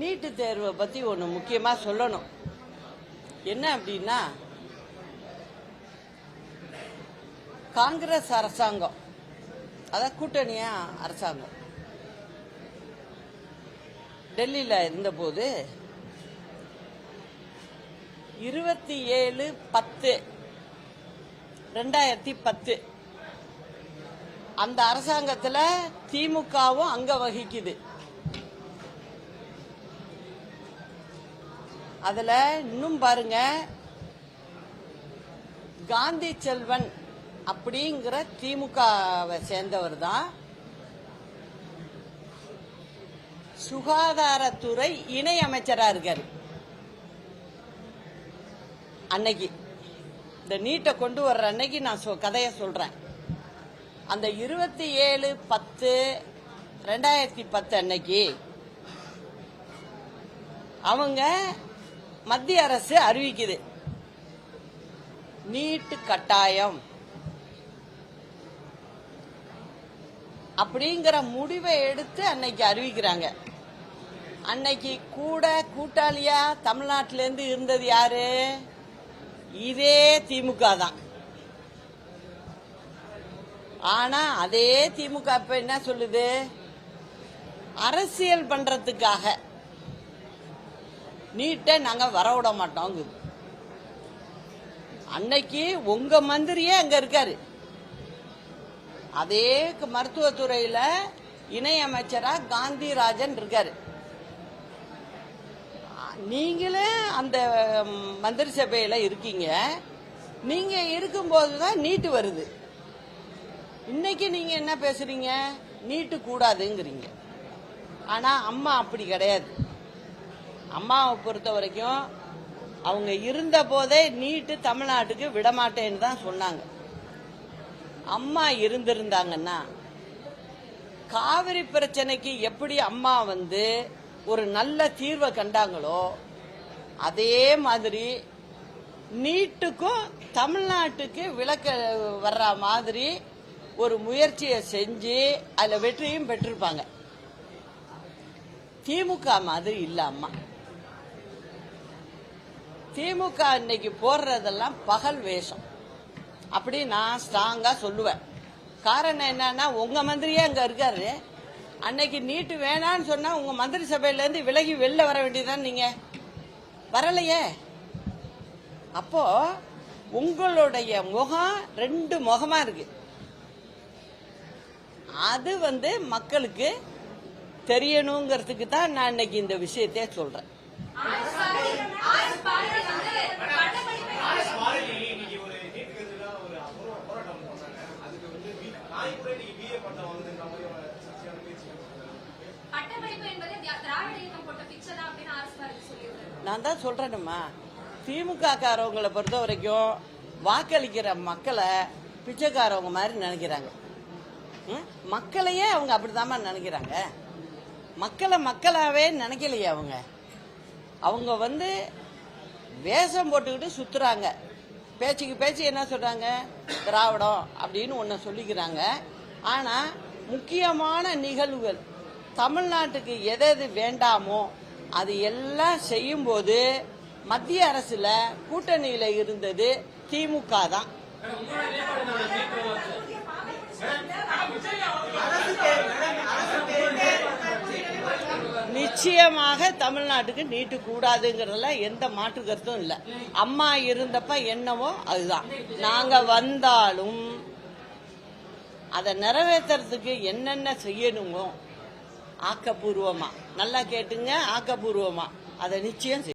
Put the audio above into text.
நீட்டு தேர்வை பத்தி ஒன்று முக்கியமா சொல்லணும். என்ன அப்படின்னா காங்கிரஸ் அரசாங்கம் அதான் கூட்டணியா அரசாங்கம். டெல்லியில இருந்தபோது இருபத்தி ஏழு பத்து ரெண்டாயிரத்தி பத்து அந்த அரசாங்கத்துல திமுகவும் அங்க வகிக்குது. அதில் இன்னும் பாருங்க காந்தி செல்வன் அப்படிங்கிற திமுகவை சேர்ந்தவர் தான். சுகாதாரத்துறை இணை அமைச்சரா இருக்காரு. அன்னைக்கு. இந்த நீட்டை கொண்டு வர்ற அன்னைக்கு நான் சொ- கதையை சொல்றேன். அந்த இருபத்தி ஏழு பத்து ரெண்டாயிரத்தி பத்து அன்னைக்கு அவங்க மத்திய அரசு அறிவிக்குது. நீட்டு கட்டாயம். அப்படிங்கிற முடிவை எடுத்து அன்னைக்கு அறிவிக்கிறாங்க. அன்னைக்கு கூட கூட்டாளியா தமிழ்நாட்டில இருந்து இருந்தது யாரு? இதே திமுக தான். ஆனா அதே திமுக இப்ப என்ன சொல்லுது? அரசியல் பண்றதுக்காக. நீட்டை நாங்கள் வர விட மாட்டோம் அன்னைக்கு உங்க மந்திரியே அங்க இருக்காரு. அதே மருத்துவத்துறையில இணையமைச்சரா காந்திராஜன் இருக்காரு. நீங்களே அந்த மந்திரி சபையில இருக்கீங்க. நீங்க இருக்கும்போது தான் நீட்டு வருது. இன்னைக்கு நீங்க என்ன பேசுறீங்க? நீட்டு கூடாதுங்கிறீங்க. ஆனா அம்மா அப்படி கிடையாது. அம்மாவை பொறுத்த வரைக்கும் அவங்க இருந்த போதே நீட்டு தமிழ்நாட்டுக்கு விடமாட்டேன்னு தான் சொன்னாங்க. அம்மா இருந்திருந்தாங்கன்னா காவிரி பிரச்சனைக்கு எப்படி அம்மா வந்து ஒரு நல்ல தீர்வை கண்டாங்களோ அதே மாதிரி நீட்டுக்கும் தமிழ்நாட்டுக்கு விளக்க வர்ற மாதிரி ஒரு முயற்சியை செஞ்சு அதில் வெற்றியும் பெற்றிருப்பாங்க. திமுக மாதிரி இல்லை அம்மா. திமுக இன்னைக்கு போடுறதெல்லாம் பகல் வேஷம். அப்படி நான் ஸ்ட்ராங்கா சொல்லுவேன். காரணம் என்னன்னா உங்க மந்திரியே அங்க இருக்காரு. அன்னைக்கு நீட்டு வேணான்னு சொன்னா உங்க மந்திரி சபையில இருந்து விலகி வெளில வர வேண்டியதுதான் நீங்க? வரலையே. அப்போ உங்களுடைய முகம் ரெண்டு முகமா இருக்கு. அது வந்து மக்களுக்கு தெரியணுங்கிறதுக்கு தான் நான் இன்னைக்கு இந்த விஷயத்தையே சொல்றேன். நான் தான் சொல்றேனுமா திமுக காரவங்களை பொறுத்த வரைக்கும் வாக்களிக்கிற மக்களை பிச்சைக்காரவங்க மாதிரி நினைக்கிறாங்க. மக்களையே அவங்க அப்படிதாம்மா நினைக்கிறாங்க. மக்களை மக்களாவே நினைக்கலையே அவங்க. அவங்க வந்து வேஷம் போட்டுக்கிட்டு சுத்துறாங்க. பேச்சுக்கு பேச்சு என்ன சொல்றாங்க? திராவிடம் அப்படின்னு ஒன்று சொல்லிக்கிறாங்க. ஆனா முக்கியமான நிகழ்வுகள் தமிழ்நாட்டுக்கு எது எது வேண்டாமோ அது எல்லாம் செய்யும்போது மத்திய அரசுல கூட்டணியில இருந்தது திமுக தான். நிச்சயமாக தமிழ்நாட்டுக்கு நீட்டு கூடாதுங்கிறதுல எந்த மாற்று கருத்தும் இல்ல. அம்மா இருந்தப்ப என்னவோ அதுதான். நாங்க வந்தாலும் அதை நிறைவேற்றுறதுக்கு என்னென்ன செய்யணுமோ ஆக்கப்பூர்வமா. நல்லா கேட்டுங்க ஆக்கப்பூர்வமா. அதை நிச்சயம்